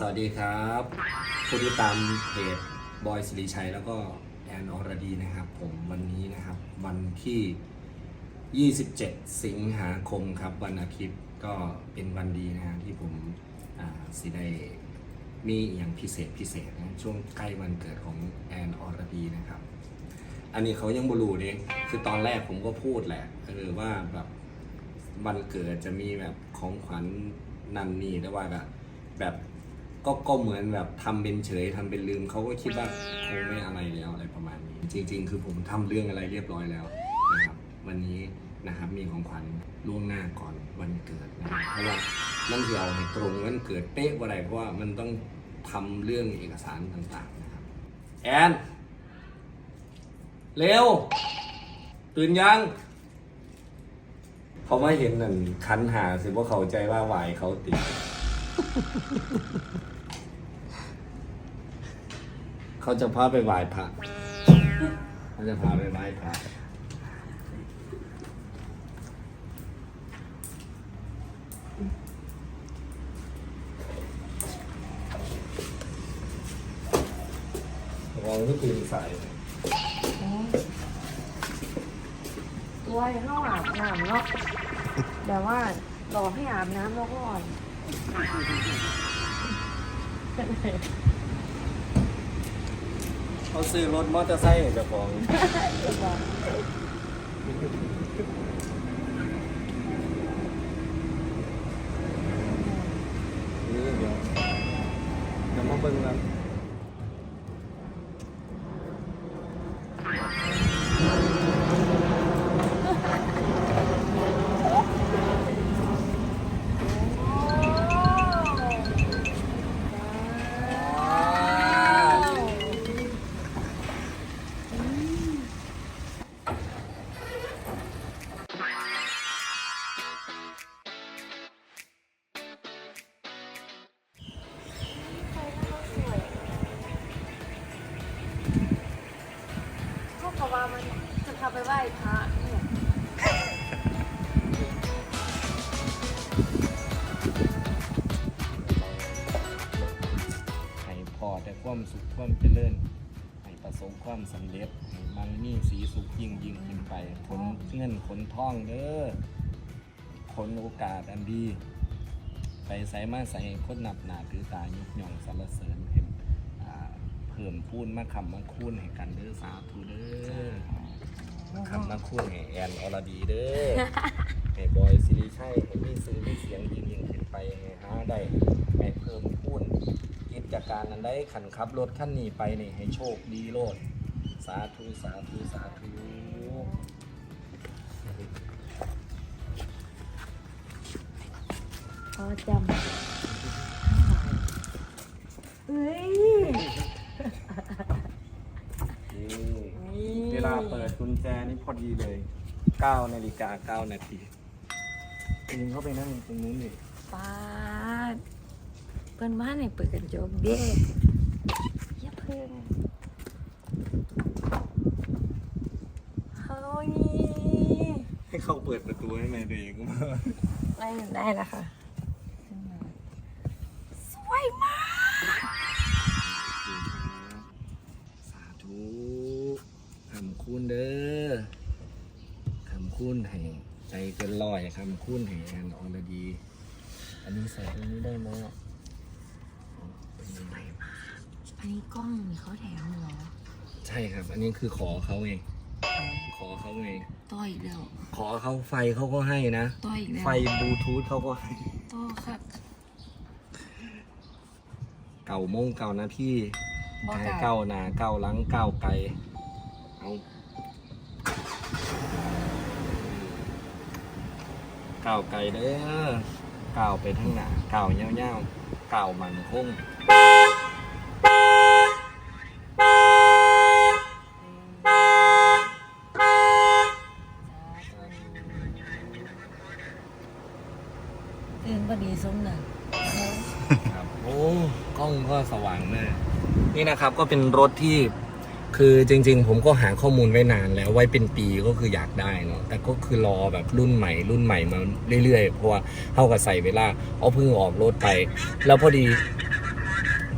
สวัสดีครับผู้ที่ตามเพจบอยสิริชัยแล้วก็แอนอรดีนะครับ ผมวันนี้นะครับวันที่ 27 สิงหาคมครับ วันอาทิตย์ก็เป็นวันดีนะฮะที่ผมสิได้มีอย่างพิเศษพิเศษนะช่วงใกล้วันเกิดของแอนอรดีนะครับ อันนี้เขายังบรูเนี่ยคือตอนแรกผมก็พูดแหละเออว่าแบบวันเกิดจะมีแบบของขวัญนันนี่แต่ว่าแบบ ก็ก็เหมือนแบบทำเป็นเฉยทำเป็นลืมเขาก็คิดว่าคงไม่อะไรแล้วอะไรประมาณนี้ จริง ๆ คือผมทำเรื่องอะไรเรียบร้อยแล้วนะครับ วันนี้นะครับมีของขวัญล่วงหน้าก่อนวันเกิดนะครับเพราะว่ามันจะเอาให้ตรงวันเกิดเป๊ะว่าไรเพราะว่ามันต้องทำเรื่องเอกสารต่างๆนะครับแอนเร็วตื่นยังเขาไม่เห็นนั่นคันหาสิว่าเขาใจว่าไหวเขาติด เขาจะพาไปไหว้พระเขาจะพาไปไหว้พระระวังที่ตื่นสายตัวให้เข้าอาบน้ำเนาะแต่ว่ารอให้อาบน้ำแล้วก่อน เขาซื้อรถมอเตอร์ไซค์ให้เจ้าของนี่เดี๋ยวเดี๋ยวมาเบิ่งกัน จะพาไปไหว้พระเนี่ยให้พอแต่ความสุขความเจริญให้ประสบความสำเร็จให้มันมีสีสุขยิ่งยิ่งขึ้นไปขนเงินขนทองเด้อขนโอกาสอันดี ไปใส่มาใส่คนนับหนาถือตายกย่องสรรเสริญเห็นเพิ่มพูนมาคำมาคูนให้กันเด้อสาธุเด้อ คำมาคูนให้แอนอรดีเด้อให้บอยสิริชัยให้มีซื้อมีเสียงยิ่งยิ่งขึ้นไปให้หาได้ให้เพิ่มพูนกิจการนั้นได้ขันขับรถขั้นนี้ไปนี่ให้โชคดีโลด สาธุสาธุสาธุพอจำเฮ้ย นี่เว ลาเปิดกุญแจนี่พอดีเลย9นาฬิกา9นาทีคุณเข้าไปนั่งตรงนู้นดิปาดเปิ้นบ้านไหนเปิดกันจบเด้อย่าเพิ่งเฮ้ยให้เขาเปิดประตูให้แม่ตัวเองมา ได้ได้แล้วค่ะ สวยมาก คำคุณเด้อคำคุณให้ใจเกินร้อยคำคุณให้แอนออลดี อันนี้ใส่ตรงนี้ได้ไหมอะสวยมากอันนี้กล้องมีเขาแถมเหรอ ใช่ครับ อันนี้คือขอเขาเองขอเขาเองต่ออีกแล้วขอเขาไฟเขาก็ให้นะต่ออีกแล้วไฟบลูทูธเขาก็ให้ต่อครับ เก่าโมงเก่านาที่บ่ให้เก่าเก้าหนาเก้าหลังเก้าไกลเอาเก้าไกลเด้อเก้าไปทั้งหนาเก้าเงี้ยวๆเก้ามันคงสาธุตื่นพอดีสมน่ะครับโอ้กล้องก็สว่างมากนี่นะครับก็เป็นรถที่ คือจริง ๆ ผมก็หาข้อมูลไว้นานแล้วไว้เป็นปีก็คืออยากได้เนาะแต่ก็คือรอแบบรุ่นใหม่ รุ่นใหม่มาเรื่อยๆ เพราะว่าเท่ากับใส่เวลาเอาเพิ่งออกรถไป แล้วพอดี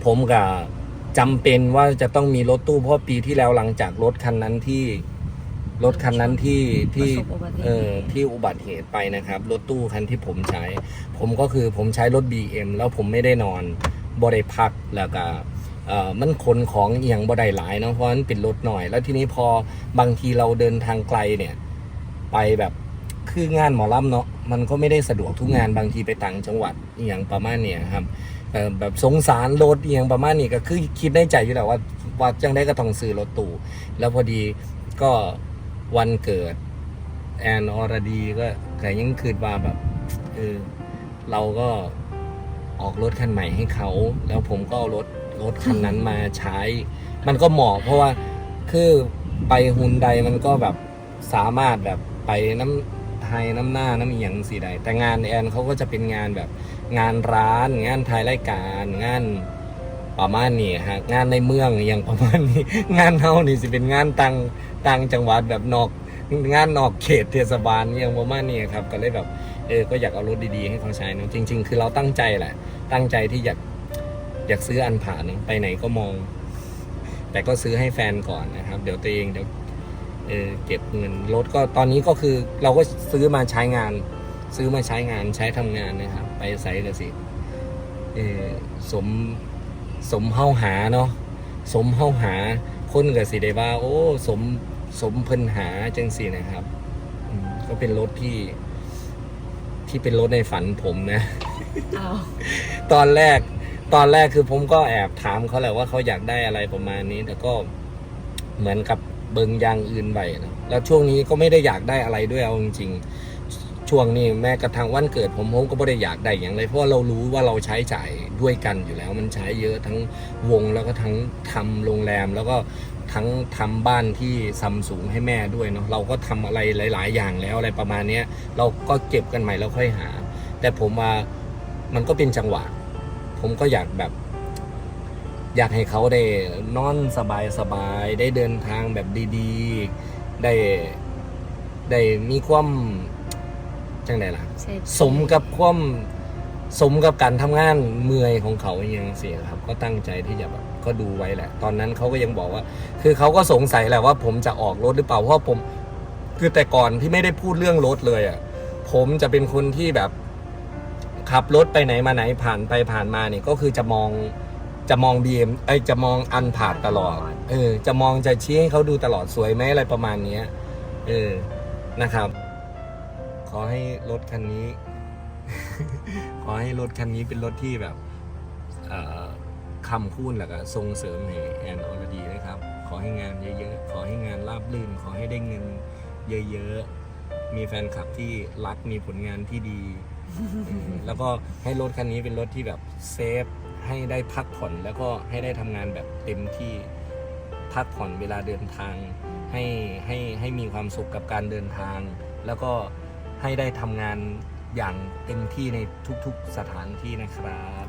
ผมกับจำเป็นว่าจะต้องมีรถตู้เพราะปีที่แล้วหลังจากรถคันนั้นที่รถคันนั้นที่ที่ประสบอุบัติเออที่อุบัติเหตุไปนะครับ รถตู้คันที่ผมใช้ ผมก็คือผมใช้รถ BM แล้วผมไม่ได้นอนบริพักแล้วก็ มันขนของเอียงบ่ได้หลายเนาะเพราะมันเป็นรถหน่อย แล้วทีนี้พอบางทีเราเดินทางไกลเนี่ย ไปแบบคืองานหมอลำเนาะมันก็ไม่ได้สะดวกทุกงานบางทีไปต่างจังหวัดอหย่างประมาณเนี่ยครับแบบสงสารรถอหย่างประมาณนี้ก็คือคิดในใจอยู่แล้วว่าว่าจังได้ก็ต้องซื้อรถตู้แล้วพอดีก็วันเกิดแอนอรดีก็แต่ยังคืดว่าแบบเออเราก็ออกรถคันใหม่ให้เขา แล้วผมก็เอารถ รถคันนั้นมาใช้ มันก็เหมาะเพราะว่าคือไปฮุนไดมันก็แบบสามารถแบบไปน้ำไทยน้ำหน้าน้ำเอหย่างสีใด แต่งานแอนเขาก็จะเป็นงานแบบงานร้านงานถ่ายรายการงานประมาณนี้ฮะงานในเมืองอย่างประมาณนี้ งานเฮานี่สิเป็นงานต่างต่างจังหวัดแบบนอกงานนอกเขตเทศบาลอย่างประมาณนี้ครับก็เลยแบบเออก็อยากเอารถดีๆให้เขาใช้นะจริง ๆ คือเราตั้งใจแหละ ตั้งใจที่อยาก อยากซื้ออันผ่านเนอะไปไหนก็มอง แต่ก็ซื้อให้แฟนก่อนนะครับ เดี๋ยวตัวเองเดี๋ยวเออเก็บเงินรถก็ตอนนี้ก็คือเราก็ซื้อมาใช้งาน ซื้อมาใช้งานใช้ทำงานนะครับ ไปใส่กสิเออสมสมเฮาหาเนาะสมเฮาหาคนกับสิได้ว่าโอ้สมสมเพิ่นหาจังสินะครับอืมก็เป็นรถที่ ที่เป็นรถในฝันผมนะเอาตอนแรก ตอนแรกคือผมก็แอบถามเขาแหละว่าเขาอยากได้อะไรประมาณนี้ แต่ก็เหมือนกับเบิงยางอื่นไปนะแล้วช่วงนี้ก็ไม่ได้อยากได้อะไรด้วยเอาจริงๆช่วงนี้แม้กระทั่งวันเกิดผมผมก็ไม่ได้อยากได้อย่างไรเพราะาเรารู้ว่าเราใช้จ่ายด้วยกันอยู่แล้ว มันใช้เยอะทั้งวงแล้วก็ทั้งทำโรงแรมแล้วก็ทั้งทำบ้านที่ซัมสูงให้แม่ด้วยเนาะเราก็ทำอะไรหลาย ๆ อย่างแล้วอะไรประมาณเนี้ย เราก็เก็บกันใหม่แล้วค่อยหา แต่ผมว่ามันก็เป็นจังหวะ ผมก็อยากแบบ อยากให้เขาได้นอนสบายสบายๆได้เดินทางแบบดีๆ ได้ได้มีความจังไดล่ะ เสร็จสมกับความสมกับการทำงานเมื่อยของเขาอย่างเสียครับ ก็ตั้งใจที่จะแบบก็ดูไว้แหละ ตอนนั้นเขาก็ยังบอกว่า คือเขาก็สงสัยแหละว่า ผมจะออกรถหรือเปล่าเพราะว่าผม คือแต่ก่อนที่ไม่ได้พูดเรื่องรถเลยอะ ผมจะเป็นคนที่แบบ ขับรถไปไหนมาไหนผ่านไปผ่านมาเนี่ยก็คือจะมองจะมองบีเอ็มไอจะมองอันผ่านตลอด เออ จะมองจะชี้ให้เขาดูตลอดสวยไหมอะไรประมาณเนี้ย เออนะครับ ขอให้รถคันนี้ ขอให้รถคันนี้เป็นรถที่แบบคำคูณแล้วก็ส่งเสริมให้แอนออรดีนะครับ ขอให้งานเยอะๆ ขอให้งานราบรื่น ขอให้ได้เงินเยอะๆ มีแฟนคลับที่รักมีผลงานที่ดี แล้วก็ให้รถคันนี้เป็นรถที่แบบเซฟให้ได้พักผ่อนแล้วก็ให้ได้ทำงานแบบเต็มที่พักผ่อนเวลาเดินทาง ให้ให้ให้มีความสุขกับการเดินทาง แล้วก็ให้ได้ทำงานอย่างเต็มที่ในทุกๆสถานที่นะครับ